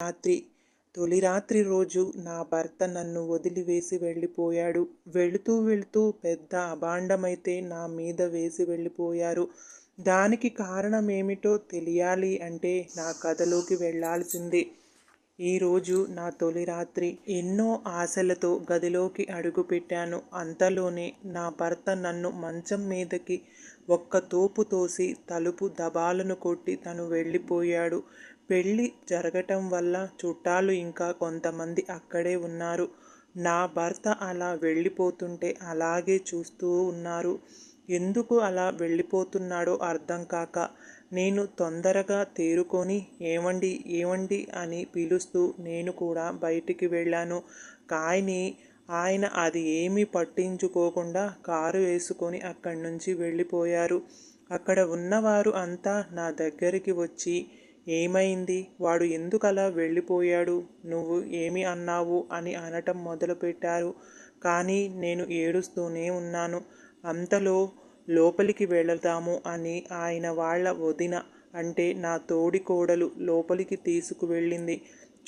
రాత్రి తొలి రాత్రి రోజు నా భర్త నన్ను వదిలివేసి వెళ్ళిపోయాడు. వెళుతూ వెళుతూ పెద్ద అభాండమైతే నా మీద వేసి వెళ్ళిపోయారు. దానికి కారణమేమిటో తెలియాలి అంటే నా కథలోకి వెళ్ళాల్సిందే. ఈరోజు నా తొలి రాత్రి. ఎన్నో ఆశలతో గదిలోకి అడుగుపెట్టాను అంతలోనే నా భర్త నన్ను మంచం మీదకి ఒక్క తోపు తోసి తలుపు దబాలను కొట్టి తను వెళ్ళిపోయాడు. పెళ్ళి జరగటం వల్ల చుట్టాలు ఇంకా కొంతమంది అక్కడే ఉన్నారు. నా భర్త అలా వెళ్ళిపోతుంటే అలాగే చూస్తూ ఉన్నారు. ఎందుకు అలా వెళ్ళిపోతున్నాడో అర్థం కాక నేను తొందరగా తేరుకొని ఏమండి ఏమండి అని పిలుస్తూ నేను కూడా బయటికి వెళ్ళాను. కానీ ఆయన అది ఏమీ పట్టించుకోకుండా కారు వేసుకొని అక్కడి నుంచి వెళ్ళిపోయారు. అక్కడ ఉన్నవారు అంతా నా దగ్గరికి వచ్చి ఏమైంది? వాడు ఎందుకలా వెళ్ళిపోయాడు? నువ్వు ఏమి అన్నావు? అని అనటం మొదలుపెట్టారు. కానీ నేను ఏడుస్తూనే ఉన్నాను. అంతలో లోపలికి వెళదాము అని ఆయన వాళ్ళ వదిన అంటే నా తోడి కోడలు లోపలికి తీసుకువెళ్ళింది.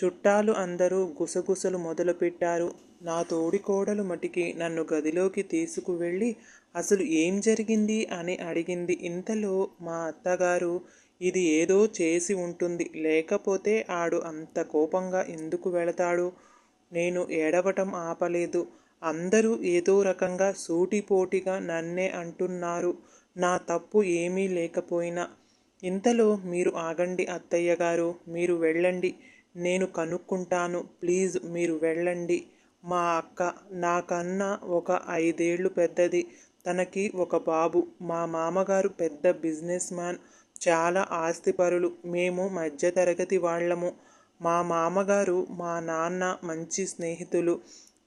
చుట్టాలు అందరూ గుసగుసలు మొదలుపెట్టారు. నా తోడి కోడలు మటికి నన్ను గదిలోకి తీసుకువెళ్ళి అసలు ఏం జరిగింది? అని అడిగింది. ఇంతలో మా అత్తగారు ఇది ఏదో చేసి ఉంటుంది. లేకపోతే ఆడు అంత కోపంగా ఎందుకు వెళతాడు? నేను ఏడవటం ఆపలేదు. అందరూ ఏదో రకంగా సూటిపోటిగా నన్నే అంటున్నారు. నా తప్పు ఏమీ లేకపోయినా. ఇంతలో మీరు ఆగండి అత్తయ్య గారు. మీరు వెళ్ళండి. నేను కనుక్కుంటాను. ప్లీజ్ మీరు వెళ్ళండి. మా అక్క నాకన్నా ఒక ఐదేళ్ళు పెద్దది. తనకి ఒక బాబు. మా మామగారు పెద్ద బిజినెస్ మ్యాన్. చాలా ఆస్తిపరులు. మేము మధ్యతరగతి వాళ్ళము మా మామగారు మా నాన్న మంచి స్నేహితులు.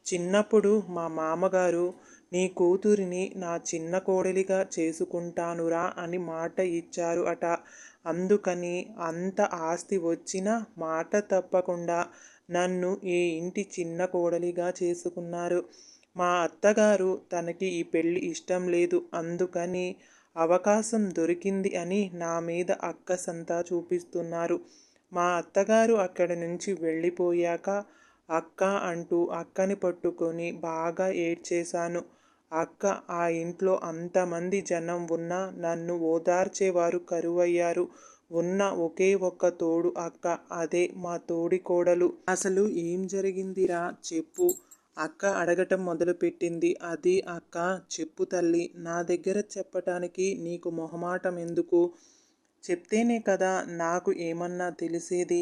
చిన్నప్పుడు మా మామగారు నీ కూతురిని నా చిన్న కోడలిగా చేసుకుంటానురా అని మాట ఇచ్చారు అట. అందుకని అంత ఆస్తి వచ్చినా మాట తప్పకుండా నన్ను ఈ ఇంటి చిన్న కోడలిగా చేసుకున్నారు. మా అత్తగారు తనకి ఈ పెళ్ళి ఇష్టం లేదు. అందుకని అవకాశం దొరికింది అని నా మీద అక్కసంతా చూపిస్తున్నారు. మా అత్తగారు అక్కడి నుంచి వెళ్ళిపోయాక అక్క అంటూ అక్కని పట్టుకొని బాగా ఏడ్చేశాను. అక్క ఆ ఇంట్లో అంతమంది జనం ఉన్నా నన్ను ఓదార్చేవారు కరువయ్యారు. ఉన్న ఒకే ఒక్క తోడు అక్క అదే మా తోడి కోడలు. అసలు ఏం జరిగిందిరా చెప్పు. అక్క అడగటం మొదలుపెట్టింది. అది అక్క చెప్పు తల్లి నా దగ్గర చెప్పటానికి నీకు మొహమాటం ఎందుకు? చెప్తేనే కదా నాకు ఏమన్నా తెలిసేది.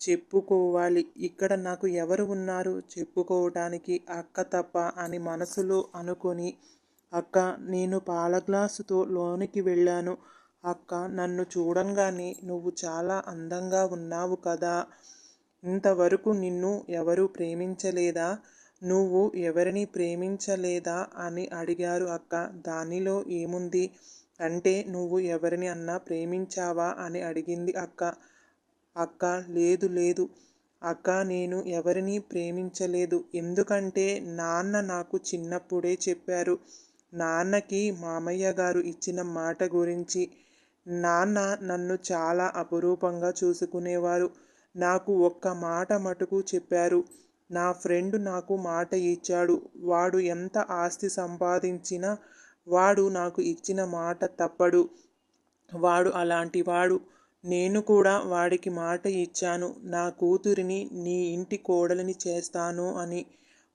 చెప్పుకోవాలి. ఇక్కడ నాకు ఎవరు ఉన్నారు? చెప్పుకోవటానికి అక్క తప్ప అని మనసులో అనుకొని అక్క నేను పాల గ్లాసుతో లోనికి వెళ్ళాను. అక్క నన్ను చూడంగానే నువ్వు చాలా అందంగా ఉన్నావు కదా. ఇంతవరకు నిన్ను ఎవరు ప్రేమించలేదా? నువ్వు ఎవరిని ప్రేమించలేదా? అని అడిగారు అక్క. దానిలో ఏముంది? అంటే నువ్వు ఎవరిని అన్నా ప్రేమించావా? అని అడిగింది అక్క. అక్క లేదు లేదు. అక్క నేను ఎవరిని ప్రేమించలేదు. ఎందుకంటే నాన్న నాకు చిన్నప్పుడే చెప్పారు. నాన్నకి మామయ్య గారు ఇచ్చిన మాట గురించి. నాన్న నన్ను చాలా అపురూపంగా చూసుకునేవారు. నాకు ఒక్క మాట మటుకు చెప్పారు. నా ఫ్రెండ్ నాకు మాట ఇచ్చాడు. వాడు ఎంత ఆస్తి సంపాదించినా వాడు నాకు ఇచ్చిన మాట తప్పడు. వాడు అలాంటి వాడు. నేను కూడా వాడికి మాట ఇచ్చాను. నా కూతురిని నీ ఇంటి కోడలిని చేస్తాను అని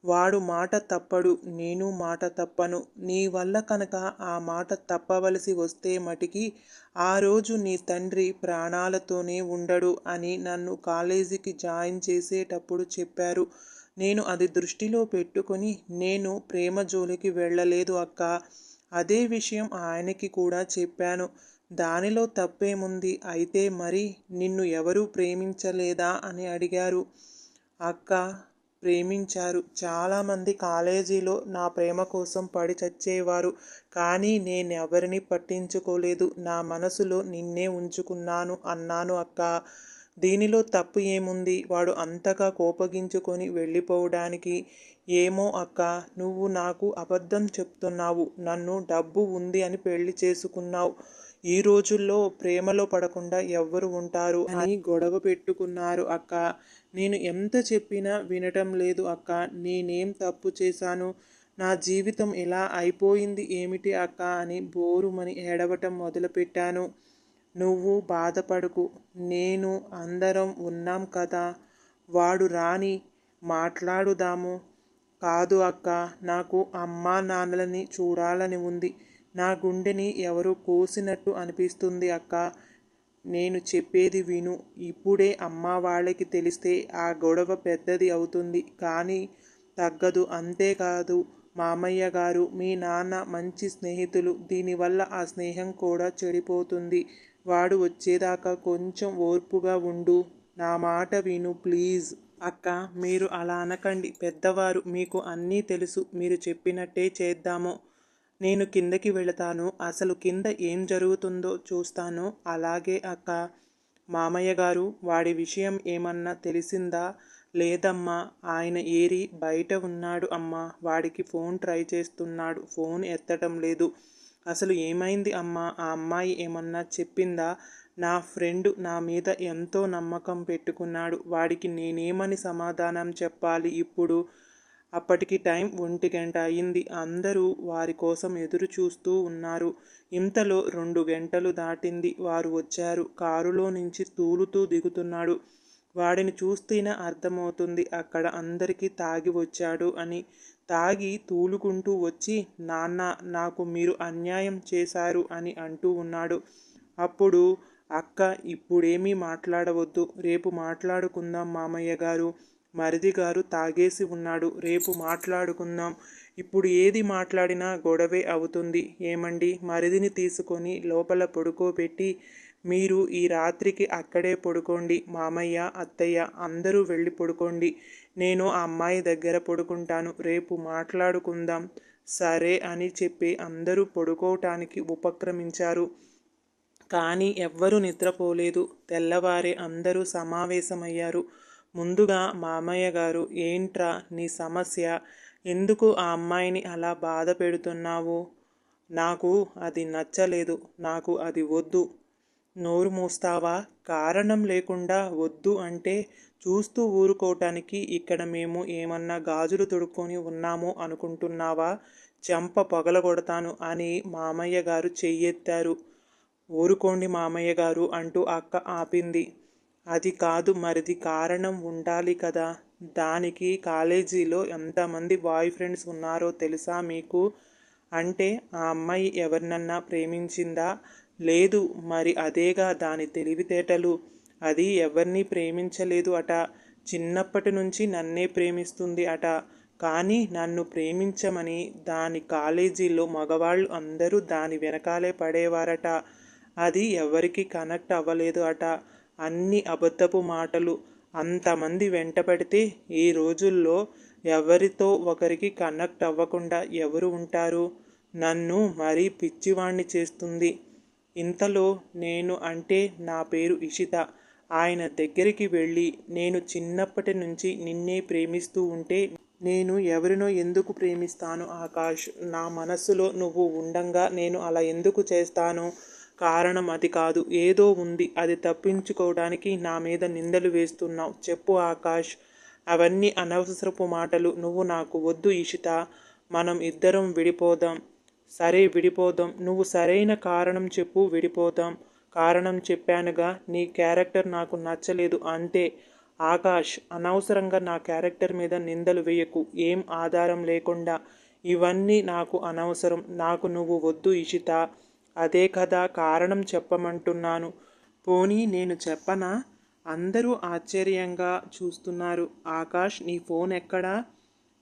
వాడు మాట తప్పడు నేను మాట తప్పను. నీ వల్ల కనుక ఆ మాట తప్పవలసి వస్తే మటికి ఆ రోజు నీ తండ్రి ప్రాణాలతోనే ఉండడు అని నన్ను కాలేజీకి జాయిన్ చేసేటప్పుడు చెప్పారు. నేను అది దృష్టిలో పెట్టుకొని నేను ప్రేమ జోలికి వెళ్ళలేదు అక్క. అదే విషయం ఆయనకి కూడా చెప్పాను. దానిలో తప్పేముంది? అయితే మరి నిన్ను ఎవరూ ప్రేమించలేదా? అని అడిగారు. అక్క ప్రేమించారు. చాలామంది కాలేజీలో నా ప్రేమ కోసం పడి చచ్చేవారు. కానీ నేనెవరిని పట్టించుకోలేదు. నా మనసులో నిన్నే ఉంచుకున్నాను అన్నాను అక్క. దీనిలో తప్పు ఏముంది? వాడు అంతగా కోపగించుకొని వెళ్ళిపోవడానికి. ఏమో అక్క నువ్వు నాకు అబద్ధం చెప్తున్నావు. నన్ను డబ్బు ఉంది అని పెళ్ళి చేసుకున్నావు. ఈ రోజుల్లో ప్రేమలో పడకుండా ఎవ్వరు ఉంటారు. అని గొడవ పెట్టుకున్నారు అక్క. నేను ఎంత చెప్పినా వినటం లేదు అక్క. నేనేం తప్పు చేశాను? నా జీవితం ఎలా అయిపోయింది ఏమిటి అక్క? అని బోరుమని ఏడవటం మొదలుపెట్టాను. నువ్వు బాధపడకు. నేను అందరం ఉన్నాం కదా. వాడు రాని మాట్లాడుదాము. కాదు అక్క. నాకు అమ్మా నాన్నలని చూడాలని ఉంది. నా గుండెని ఎవరో కోసినట్టు అనిపిస్తుంది అక్క. నేను చెప్పేది విను. ఇప్పుడే అమ్మ వాళ్ళకి తెలిస్తే ఆ గొడవ పెద్దది అవుతుంది. కానీ తగ్గదు. అంతేకాదు మామయ్య గారు మీ నాన్న మంచి స్నేహితులు. దీనివల్ల ఆ స్నేహం కూడా చెడిపోతుంది. వాడు వచ్చేదాకా కొంచెం ఓర్పుగా ఉండు. నా మాట విను ప్లీజ్. అక్క మీరు అలా అనకండి. పెద్దవారు మీకు అన్నీ తెలుసు. మీరు చెప్పినట్టే చేద్దాము. నేను కిందకి వెళతాను. అసలు కింద ఏం జరుగుతుందో చూస్తాను. అలాగే అక్క మామయ్య గారు వాడి విషయం ఏమన్నా తెలిసిందా? లేదమ్మా ఆయన ఏరి బయట ఉన్నాడు అమ్మా. వాడికి ఫోన్ ట్రై చేస్తున్నాడు. ఫోన్ ఎత్తటం లేదు. అసలు ఏమైంది అమ్మా? ఆ అమ్మాయి ఏమన్నా చెప్పిందా? నా ఫ్రెండ్ నా మీద ఎంతో నమ్మకం పెట్టుకున్నాడు. వాడికి నేనేమని సమాధానం చెప్పాలి ఇప్పుడు? అప్పటికి టైం ఒంటి గంట అయింది అందరూ వారి కోసం ఎదురు చూస్తూ ఉన్నారు. ఇంతలో రెండు గంటలు దాటింది. వారు వచ్చారు. కారులో నుంచి తూలుతూ దిగుతున్నాడు. వాడిని చూస్తేనే అర్థమవుతుంది అక్కడ అందరికీ తాగి వచ్చాడు అని. తాగి తూలుకుంటూ వచ్చి నాన్న నాకు మీరు అన్యాయం చేశారు అని అంటూ ఉన్నాడు. అప్పుడు అక్క ఇప్పుడేమీ మాట్లాడవద్దు. రేపు మాట్లాడుకుందాం మామయ్య గారు. మరిది గారు తాగేసి ఉన్నాడు. రేపు మాట్లాడుకుందాం. ఇప్పుడు ఏది మాట్లాడినా గొడవే అవుతుంది. ఏమండి? మరిదిని తీసుకొని లోపల పడుకోబెట్టి మీరు ఈ రాత్రికి అక్కడే పడుకోండి. మామయ్య అత్తయ్య అందరూ వెళ్ళి పడుకోండి. నేను ఆ అమ్మాయి దగ్గర పడుకుంటాను. రేపు మాట్లాడుకుందాం. సరే అని చెప్పి అందరూ పడుకోవటానికి ఉపక్రమించారు. కానీ ఎవ్వరూ నిద్రపోలేదు. తెల్లవారే అందరూ సమావేశమయ్యారు. ముందుగా మామయ్య గారు ఏంట్రా నీ సమస్య? ఎందుకు ఆ అమ్మాయిని అలా బాధ పెడుతున్నావు? నాకు అది నచ్చలేదు నాకు అది వద్దు. నోరు మూస్తావా? కారణం లేకుండా వద్దు అంటే చూస్తూ ఊరుకోవటానికి ఇక్కడ మేము ఏమన్నా గాజులు తొడుక్కొని ఉన్నాము అనుకుంటున్నావా? చెంప పగలగొడతాను అని మామయ్య గారు చెయ్యెత్తారు. ఊరుకోండి మామయ్య గారు అంటూ అక్క ఆపింది. అది కాదు మరిది కారణం ఉండాలి కదా. దానికి కాలేజీలో ఎంతమంది బాయ్ ఫ్రెండ్స్ ఉన్నారో తెలుసా మీకు? అంటే ఆ అమ్మాయి ఎవరినన్నా ప్రేమించిందా? లేదు మరి అదేగా దాని తెలివితేటలు. అది ఎవరిని ప్రేమించలేదు అట. చిన్నప్పటి నుంచి నన్నే ప్రేమిస్తుంది అట. కానీ నన్ను ప్రేమించమని దాని కాలేజీలో మగవాళ్ళు అందరూ దాని వెనకాలే పడేవారట. అది ఎవరికి కనెక్ట్ అవ్వలేదు అట. అన్ని అబద్ధపు మాటలు అంతమంది వెంట పడితే ఈ రోజుల్లో ఎవరితో ఒకరికి కనెక్ట్ అవ్వకుండా ఎవరు ఉంటారు? నన్ను మరీ పిచ్చివాణ్ణి చేస్తుంది. ఇంతలో నేను అంటే నా పేరు ఇషిత. ఆయన దగ్గరికి వెళ్ళి నేను చిన్నప్పటి నుంచి నిన్నే ప్రేమిస్తూ ఉంటే నేను ఎవరినో ఎందుకు ప్రేమిస్తాను ఆకాష్? నా మనస్సులో నువ్వు ఉండంగా నేను అలా ఎందుకు చేస్తాను? కారణం అది కాదు. ఏదో ఉంది. అది తప్పించుకోవడానికి నా మీద నిందలు వేస్తున్నావు. చెప్పు ఆకాష్. అవన్నీ అనవసరపు మాటలు. నువ్వు నాకు వద్దు ఇషిత. మనం ఇద్దరం విడిపోదాం. సరే విడిపోదాం. నువ్వు సరైన కారణం చెప్పు విడిపోదాం. కారణం చెప్పానుగా. నీ క్యారెక్టర్ నాకు నచ్చలేదు. అంతే. ఆకాష్ అనవసరంగా నా క్యారెక్టర్ మీద నిందలు వేయకు. ఏం ఆధారం లేకుండా. ఇవన్నీ నాకు అనవసరం. నాకు నువ్వు వద్దు ఇషిత. అదే కదా కారణం చెప్పమంటున్నాను. పోనీ నేను చెప్పనా? అందరూ ఆశ్చర్యంగా చూస్తున్నారు. ఆకాష్ నీ ఫోన్ ఎక్కడా?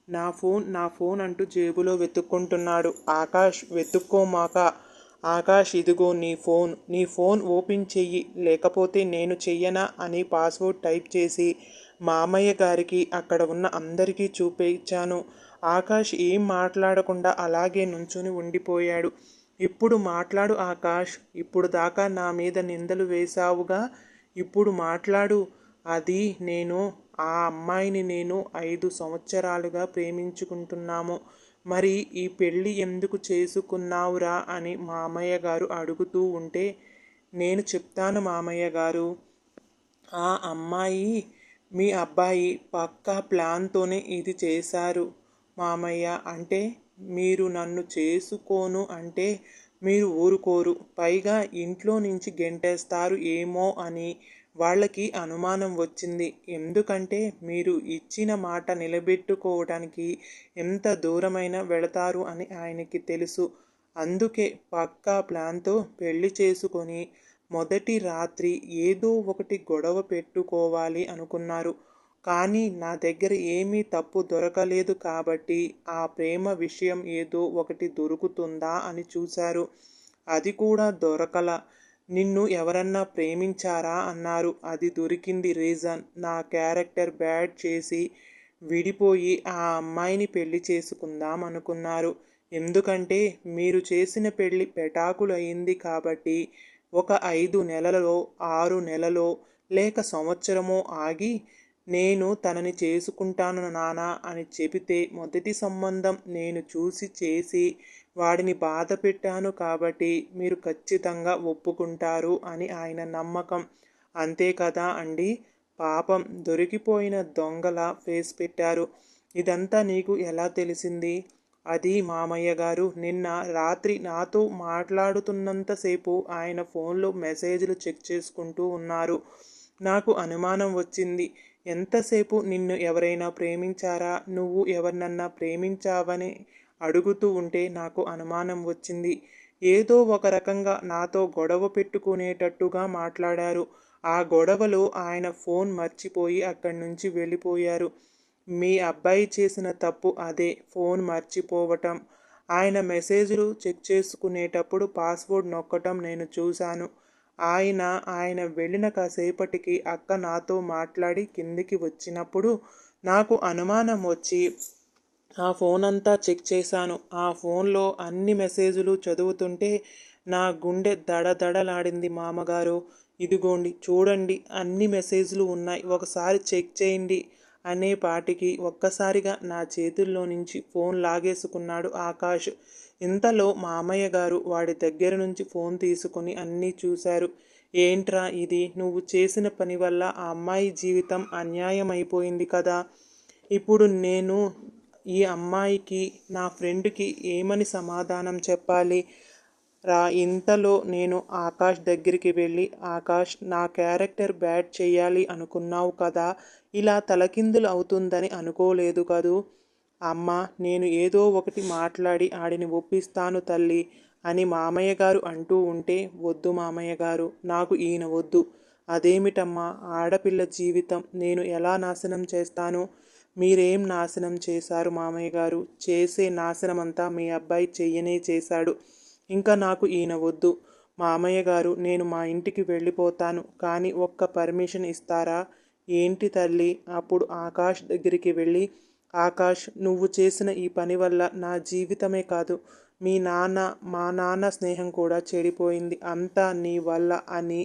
నా ఫోన్ నా ఫోన్ అంటూ జేబులో వెతుక్కుంటున్నాడు. ఆకాష్ వెతుక్కోమాక. ఆకాష్ ఇదిగో నీ ఫోన్. నీ ఫోన్ ఓపెన్ చెయ్యి. లేకపోతే నేను చెయ్యనా? అని పాస్వర్డ్ టైప్ చేసి మామయ్య గారికి అక్కడ ఉన్న అందరికీ చూపించాను. ఆకాష్ ఏం మాట్లాడకుండా అలాగే నుంచుని ఉండిపోయాడు. ఇప్పుడు మాట్లాడు ఆకాష్ ఇప్పుడు దాకా నా మీద నిందలు వేశావుగా ఇప్పుడు మాట్లాడు. అది నేను ఆ అమ్మాయిని నేను ఐదు సంవత్సరాలుగా ప్రేమించుకుంటున్నాము. మరి ఈ పెళ్ళి ఎందుకు చేసుకున్నావురా అని మామయ్య గారు అడుగుతూ ఉంటే నేను చెప్తాను మామయ్య గారు. ఆ అమ్మాయి మీ అబ్బాయి పక్కా ప్లాన్తోనే ఇది చేశారు మామయ్య. అంటే మీరు నన్ను చేసుకోను అంటే మీరు ఊరుకోరు. పైగా ఇంట్లో నుంచి గెంటేస్తారు ఏమో అని వాళ్ళకి అనుమానం వచ్చింది. ఎందుకంటే మీరు ఇచ్చిన మాట నిలబెట్టుకోవడానికి ఎంత దూరమైన వెళతారు అని ఆయనకి తెలుసు. అందుకే పక్కా ప్లాన్తో పెళ్ళి చేసుకొని మొదటి రాత్రి ఏదో ఒకటి గొడవ పెట్టుకోవాలి అనుకున్నారు. కానీ నా దగ్గర ఏమీ తప్పు దొరకలేదు కాబట్టి ఆ ప్రేమ విషయం ఏదో ఒకటి దొరుకుతుందా అని చూశారు. అది కూడా దొరకల. నిన్ను ఎవరన్నా ప్రేమించారా? అన్నారు. అది దొరికింది రీజన్. నా క్యారెక్టర్ బ్యాడ్ చేసి విడిపోయి ఆ అమ్మాయిని పెళ్ళి చేసుకుందాం అనుకున్నారు. ఎందుకంటే మీరు చేసిన పెళ్ళి పెటాకులు అయింది కాబట్టి ఒక ఐదు నెలలలో ఆరు నెలలో లేక సంవత్సరమో ఆగి నేను తనని చేసుకుంటాను నానా అని చెబితే మొదటి సంబంధం నేను చూసి చేసి వాడిని బాధ పెట్టాను కాబట్టి మీరు ఖచ్చితంగా ఒప్పుకుంటారు అని ఆయన నమ్మకం. అంతే కదా అండి? పాపం దొరికిపోయిన దొంగల ఫేస్ పెట్టారు. ఇదంతా నీకు ఎలా తెలిసింది? అది మామయ్య గారు నిన్న రాత్రి నాతో మాట్లాడుతున్నంతసేపు ఆయన ఫోన్లో మెసేజ్లు చెక్ చేసుకుంటూ ఉన్నారు. నాకు అనుమానం వచ్చింది. ఎంతసేపు నిన్ను ఎవరైనా ప్రేమించారా? నువ్వు ఎవరినన్నా ప్రేమించావని అడుగుతూ ఉంటే నాకు అనుమానం వచ్చింది. ఏదో ఒక రకంగా నాతో గొడవ పెట్టుకునేటట్టుగా మాట్లాడారు. ఆ గొడవలో ఆయన ఫోన్ మర్చిపోయి అక్కడి నుంచి వెళ్ళిపోయారు. మీ అబ్బాయి చేసిన తప్పు అదే ఫోన్ మర్చిపోవటం. ఆయన మెసేజ్లు చెక్ చేసుకునేటప్పుడు పాస్వర్డ్ నొక్కటం నేను చూశాను. ఆయన ఆయన వెళ్ళిన కాసేపటికి అక్క నాతో మాట్లాడి కిందికి వచ్చినప్పుడు నాకు అనుమానం వచ్చి ఆ ఫోన్ అంతా చెక్ చేశాను. ఆ ఫోన్లో అన్ని మెసేజ్లు చదువుతుంటే నా గుండె దడదడలాడింది మామగారు. ఇదిగోండి చూడండి అన్ని మెసేజ్లు ఉన్నాయి. ఒకసారి చెక్ చేయండి అనే పాటికి ఒక్కసారిగా నా చేతుల్లో నుంచి ఫోన్ లాగేసుకున్నాడు ఆకాష్. ఇంతలో మామయ్య గారు వాడి దగ్గర నుంచి ఫోన్ తీసుకుని అన్నీ చూశారు. ఏంట్రా ఇది? నువ్వు చేసిన పని వల్ల ఆ అమ్మాయి జీవితం అన్యాయం అయిపోయింది కదా. ఇప్పుడు నేను ఈ అమ్మాయికి నా ఫ్రెండ్కి ఏమని సమాధానం చెప్పాలి? రా ఇంతలో నేను ఆకాష్ దగ్గరికి వెళ్ళి ఆకాష్ నా క్యారెక్టర్ బ్యాడ్ చేయాలి అనుకున్నావు కదా. ఇలా తలకిందులు అవుతుందని అనుకోలేదు కదూ? అమ్మ నేను ఏదో ఒకటి మాట్లాడి ఆడిని ఒప్పిస్తాను తల్లి అని మామయ్య గారు అంటూ ఉంటే వద్దు మామయ్య గారు నాకు ఈయన వద్దు. అదేమిటమ్మా ఆడపిల్ల జీవితం నేను ఎలా నాశనం చేస్తాను? మీరేం నాశనం చేశారు మామయ్య గారు? చేసే నాశనమంతా మీ అబ్బాయి చెయ్యనే చేశాడు. ఇంకా నాకు ఈయన వద్దు. మామయ్య గారు నేను మా ఇంటికి వెళ్ళిపోతాను కానీ ఒక్క పర్మిషన్ ఇస్తారా? ఏంటి తల్లి? అప్పుడు ఆకాష్ దగ్గరికి వెళ్ళి ఆకాష్ నువ్వు చేసిన ఈ పని వల్ల నా జీవితమే కాదు మీ నాన్న మా నాన్న స్నేహం కూడా చెడిపోయింది. అంతా నీ వల్ల అని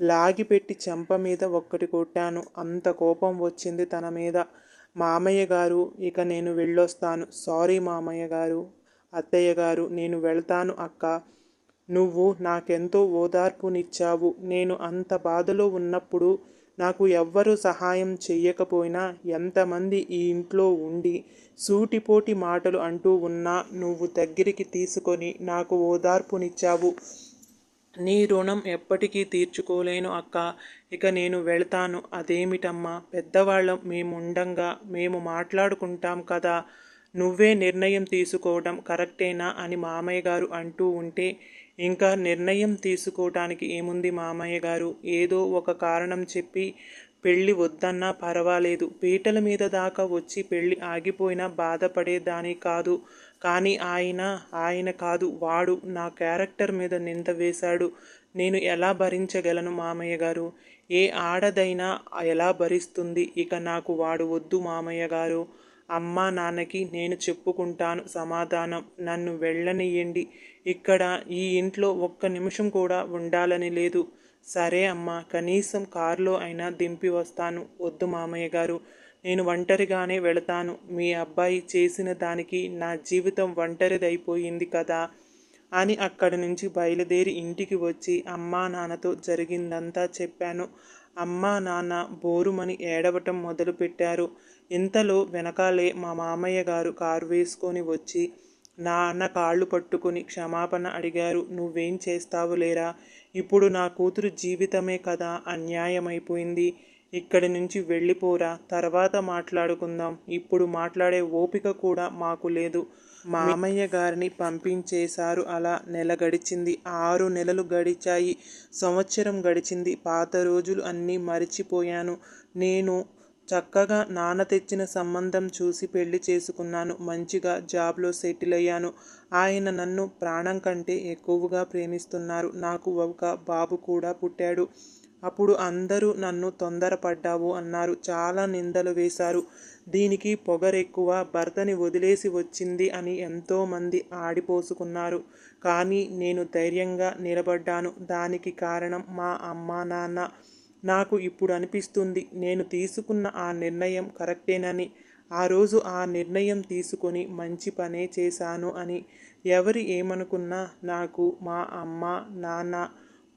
లాగిపెట్టి చెంప మీద ఒక్కటి కొట్టాను. అంత కోపం వచ్చింది తన మీద. మామయ్య గారు ఇక నేను వెళ్ళొస్తాను. సారీ మామయ్య గారు అత్తయ్య గారు నేను వెళ్తాను అక్క. నువ్వు నాకెంతో ఓదార్పునిచ్చావు. నేను అంత బాధలో ఉన్నప్పుడు నాకు ఎవ్వరూ సహాయం చెయ్యకపోయినా ఎంతమంది ఈ ఇంట్లో ఉండి సూటిపోటి మాటలు అంటూ ఉన్నా నువ్వు దగ్గరికి తీసుకొని నాకు ఓదార్పునిచ్చావు నీ రుణం ఎప్పటికీ తీర్చుకోలేను అక్క. ఇక నేను వెళ్తాను. అదేమిటమ్మా? పెద్దవాళ్ళం మేముండంగా మేము మాట్లాడుకుంటాం కదా. నువ్వే నిర్ణయం తీసుకోవడం కరెక్టేనా అని మామయ్య గారు అంటూ ఉంటే ఇంకా నిర్ణయం తీసుకోవటానికి ఏముంది మామయ్య గారు? ఏదో ఒక కారణం చెప్పి పెళ్ళి వద్దన్నా పర్వాలేదు. పీటల మీద దాకా వచ్చి పెళ్ళి ఆగిపోయినా బాధపడేదాని కాదు. కానీ ఆయన ఆయన కాదు. వాడు నా క్యారెక్టర్ మీద నింద వేశాడు. నేను ఎలా భరించగలను మామయ్య గారు? ఏ ఆడదైనా ఎలా భరిస్తుంది? ఇక నాకు వాడు వద్దు మామయ్య గారు. అమ్మా నాన్నకి నేను చెప్పుకుంటాను సమాధానం. నన్ను వెళ్ళనియండి ఇక్కడ ఈ ఇంట్లో ఒక్క నిమిషం కూడా ఉండాలని లేదు. సరే అమ్మా కనీసం కారులో అయినా దింపి వస్తాను. వద్దు మామయ్య గారు నేను ఒంటరిగానే వెళతాను. మీ అబ్బాయి చేసిన దానికి నా జీవితం ఒంటరిదైపోయింది కదా అని అక్కడి నుంచి బయలుదేరి ఇంటికి వచ్చి అమ్మా నాన్నతో జరిగిందంతా చెప్పాను. అమ్మా నాన్న బోరుమని ఏడవటం మొదలుపెట్టారు ఇంతలో వెనకాలే మా మామయ్య గారు కారు వేసుకొని వచ్చి నాన్న కాళ్ళు పట్టుకుని క్షమాపణ అడిగారు. నువ్వేం చేస్తావు లేరా? ఇప్పుడు నా కూతురు జీవితమే కదా అన్యాయమైపోయింది. ఇక్కడి నుంచి వెళ్ళిపోరా. తర్వాత మాట్లాడుకుందాం. ఇప్పుడు మాట్లాడే ఓపిక కూడా మాకు లేదు. మామయ్య గారిని పంపించేశారు. అలా నెల గడిచింది. ఆరు నెలలు గడిచాయి. సంవత్సరం గడిచింది. పాత రోజులు అన్నీ మరిచిపోయాను. నేను చక్కగా నాన్న తెచ్చిన సంబంధం చూసి పెళ్ళి చేసుకున్నాను. మంచిగా జాబ్లో సెటిల్ అయ్యాను. ఆయన నన్ను ప్రాణం కంటే ఎక్కువగా ప్రేమిస్తున్నారు. నాకు ఒక బాబు కూడా పుట్టాడు. అప్పుడు అందరూ నన్ను తొందరపడ్డావు అన్నారు. చాలా నిందలు వేశారు. దీనికి పొగరెక్కువ భర్తని వదిలేసి వచ్చింది అని ఎంతోమంది ఆడిపోసుకున్నారు. కానీ నేను ధైర్యంగా నిలబడ్డాను. దానికి కారణం మా అమ్మా నాన్న. నాకు ఇప్పుడు అనిపిస్తుంది నేను తీసుకున్న ఆ నిర్ణయం కరెక్టేనని. ఆ రోజు ఆ నిర్ణయం తీసుకొని మంచి పనే చేశాను అని. ఎవరు ఏమనుకున్నా నాకు మా అమ్మ నాన్న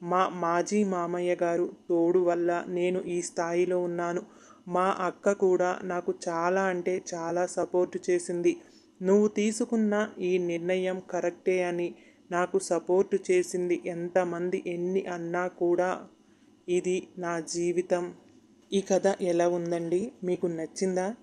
మా మాజీ మామయ్య గారు తోడు వల్ల నేను ఈ స్థాయిలో ఉన్నాను. మా అక్క కూడా నాకు చాలా అంటే చాలా సపోర్ట్ చేసింది. నువ్వు తీసుకున్న ఈ నిర్ణయం కరెక్టే అని నాకు సపోర్ట్ చేసింది. ఎంతమంది ఎన్ని అన్నా కూడా ఇది నా జీవితం. ఈ కథ ఎలా ఉందండి? మీకు నచ్చిందా?